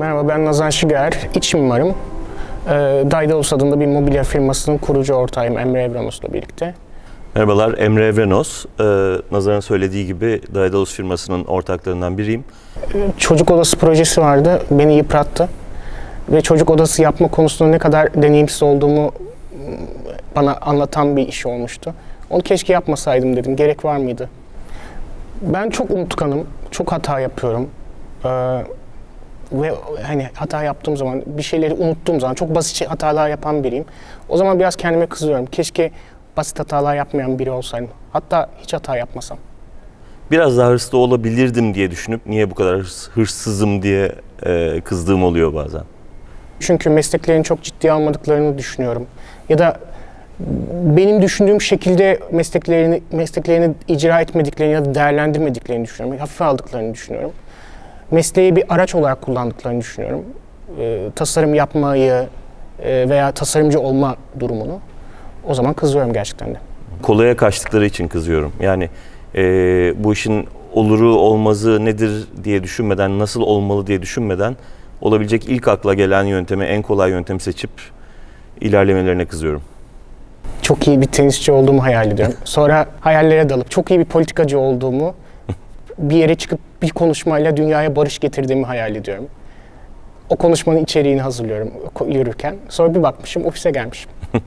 Merhaba ben Nazan Şiger, iç mimarım. Ee, Daedalus adında bir mobilya firmasının kurucu ortağıyım Emre Evranos'la birlikte. Merhabalar, Emre Evrenos. Ee, Nazar'ın söylediği gibi Daedalus firmasının ortaklarından biriyim. Çocuk odası projesi vardı, beni yıprattı. Ve çocuk odası yapma konusunda ne kadar deneyimsiz olduğumu m, bana anlatan bir iş olmuştu. Onu keşke yapmasaydım dedim, gerek var mıydı? Ben çok unutkanım, çok hata yapıyorum. Ee, ve hani hata yaptığım zaman, bir şeyleri unuttuğum zaman çok basit şey- hatalar yapan biriyim. O zaman biraz kendime kızıyorum. Keşke basit hatalar yapmayan biri olsaydım. Hatta hiç hata yapmasam. Biraz daha hırslı olabilirdim diye düşünüp niye bu kadar hırs- hırsızım diye e, kızdığım oluyor bazen. Çünkü mesleklerini çok ciddiye almadıklarını düşünüyorum. Ya da benim düşündüğüm şekilde mesleklerini mesleklerini icra etmediklerini ya da değerlendirmediklerini düşünüyorum. Hafife aldıklarını düşünüyorum. Mesleği bir araç olarak kullandıklarını düşünüyorum. Ee, tasarım yapmayı e, veya tasarımcı olma durumunu. O zaman kızıyorum gerçekten de. Kolaya kaçtıkları için kızıyorum. Yani e, bu işin oluru olmazı nedir diye düşünmeden, nasıl olmalı diye düşünmeden olabilecek ilk akla gelen yöntemi, en kolay yöntemi seçip ilerlemelerine kızıyorum. Çok iyi bir tenisçi olduğumu hayal ediyorum. Sonra hayallere dalıp çok iyi bir politikacı olduğumu, bir yere çıkıp bir konuşmayla dünyaya barış getirdiğimi hayal ediyorum. O konuşmanın içeriğini hazırlıyorum yürürken. Sonra bir bakmışım ofise gelmişim.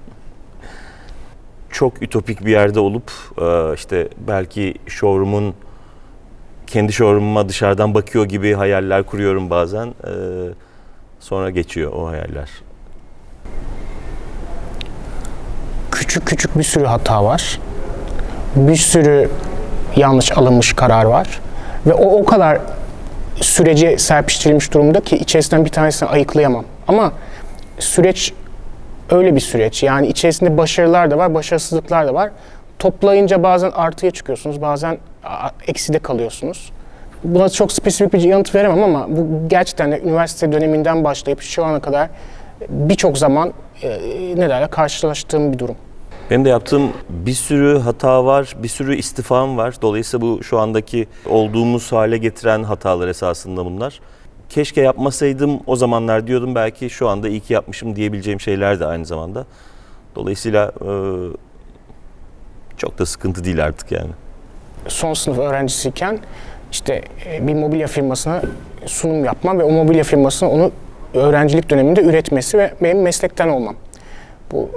çok ütopik bir yerde olup e, işte belki showroom'un kendi showroom'uma dışarıdan bakıyor gibi hayaller kuruyorum bazen. E, Sonra geçiyor o hayaller. Küçük küçük bir sürü hata var. Bir sürü yanlış alınmış karar var. Ve o o kadar sürece serpiştirilmiş durumda ki içerisinden bir tanesini ayıklayamam. Ama süreç öyle bir süreç. Yani içerisinde başarılar da var, başarısızlıklar da var. Toplayınca bazen artıya çıkıyorsunuz, bazen ekside kalıyorsunuz. Buna çok spesifik bir yanıt veremem ama bu gerçekten de üniversite döneminden başlayıp şu ana kadar birçok zaman e, ne derler karşılaştığım bir durum. Benim de yaptığım bir sürü hata var, bir sürü istifam var. Dolayısıyla bu şu andaki olduğumuz hale getiren hatalar esasında bunlar. Keşke yapmasaydım o zamanlar diyordum belki şu anda iyi ki yapmışım diyebileceğim şeyler de aynı zamanda. Dolayısıyla e, çok da sıkıntı değil artık yani. son sınıf öğrencisiyken işte e, bir mobilya firmasına sunum yapmam ve o mobilya firmasının onu öğrencilik döneminde üretmesi ve benim meslekten olmam. Bu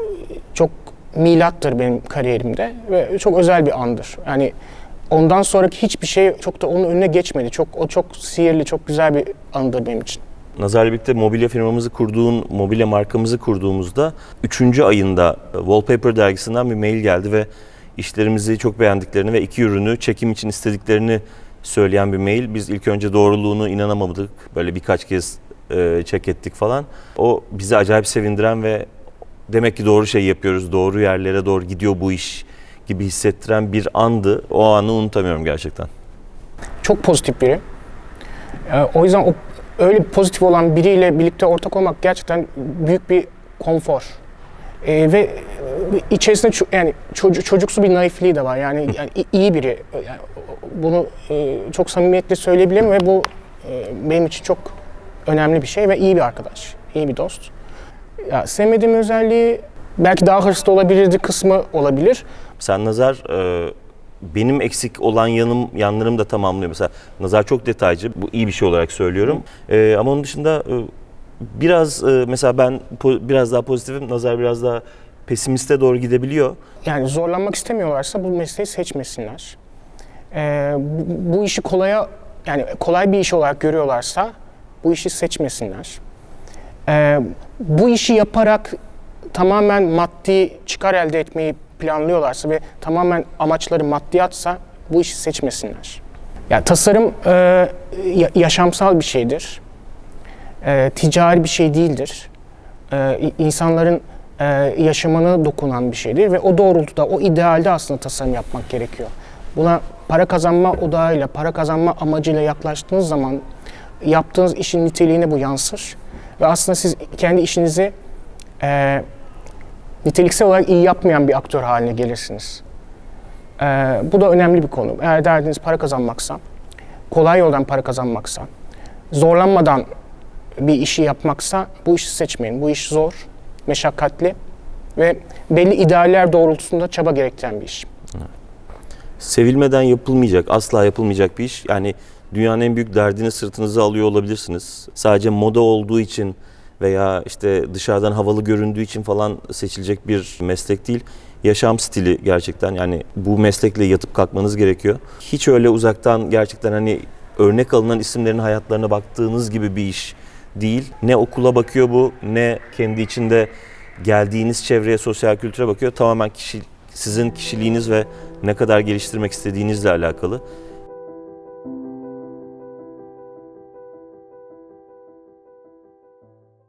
çok milattır benim kariyerimde ve çok özel bir andır. Yani ondan sonraki hiçbir şey çok da onun önüne geçmedi. Çok o çok sihirli, çok güzel bir anıdır benim için. Nazar'la birlikte mobilya firmamızı kurduğun, mobilya markamızı kurduğumuzda 3. ayında e, Wallpaper dergisinden bir mail geldi ve işlerimizi çok beğendiklerini ve iki ürünü çekim için istediklerini söyleyen bir mail. Biz ilk önce doğruluğunu inanamadık. Böyle birkaç kez e, check ettik falan. O bizi acayip sevindiren ve demek ki doğru şey yapıyoruz, doğru yerlere doğru gidiyor bu iş gibi hissettiren bir andı. O anı unutamıyorum gerçekten. çok pozitif biri. Ee, o yüzden o öyle pozitif olan biriyle birlikte ortak olmak gerçekten büyük bir konfor. Ee, ve e, içerisinde ço- yani çocu- çocuksu bir naifliği de var. Yani, yani iyi biri. Yani bunu e, çok samimiyetle söyleyebilirim ve bu e, benim için çok önemli bir şey ve iyi bir arkadaş, iyi bir dost. Ya sevmediğim özelliği belki daha hırslı olabilirdi kısmı olabilir. Sen Nazar e, benim eksik olan yanım yanlarım da tamamlıyor. Mesela Nazar çok detaycı. Bu iyi bir şey olarak söylüyorum. E, ama onun dışında e, biraz e, mesela ben po- biraz daha pozitifim. Nazar biraz daha pesimiste doğru gidebiliyor. Yani zorlanmak istemiyorlarsa bu mesleği seçmesinler. Ee, bu, bu işi kolaya yani kolay bir iş olarak görüyorlarsa bu işi seçmesinler. Ee, bu işi yaparak tamamen maddi çıkar elde etmeyi planlıyorlarsa ve tamamen amaçları maddiyatsa bu işi seçmesinler. Ya tasarım e, ya- yaşamsal bir şeydir. E, ticari bir şey değildir. E, insanların e, yaşamına dokunan bir şeydir ve o doğrultuda, o idealde aslında tasarım yapmak gerekiyor. Buna para kazanma odağıyla, para kazanma amacıyla yaklaştığınız zaman yaptığınız işin niteliğine bu yansır. Ve aslında siz kendi işinizi e, niteliksel olarak iyi yapmayan bir aktör haline gelirsiniz. E, bu da önemli bir konu. Eğer derdiniz para kazanmaksa, kolay yoldan para kazanmaksa, zorlanmadan bir işi yapmaksa bu işi seçmeyin. Bu iş zor, meşakkatli ve belli idealler doğrultusunda çaba gerektiren bir iş. Sevilmeden yapılmayacak, asla yapılmayacak bir iş. Yani dünyanın en büyük derdini sırtınıza alıyor olabilirsiniz. Sadece moda olduğu için veya işte dışarıdan havalı göründüğü için falan seçilecek bir meslek değil. Yaşam stili gerçekten yani bu meslekle yatıp kalkmanız gerekiyor. Hiç öyle uzaktan gerçekten hani örnek alınan isimlerin hayatlarına baktığınız gibi bir iş değil. Ne okula bakıyor bu ne kendi içinde geldiğiniz çevreye, sosyal kültüre bakıyor. Tamamen kişi, sizin kişiliğiniz ve ne kadar geliştirmek istediğinizle alakalı.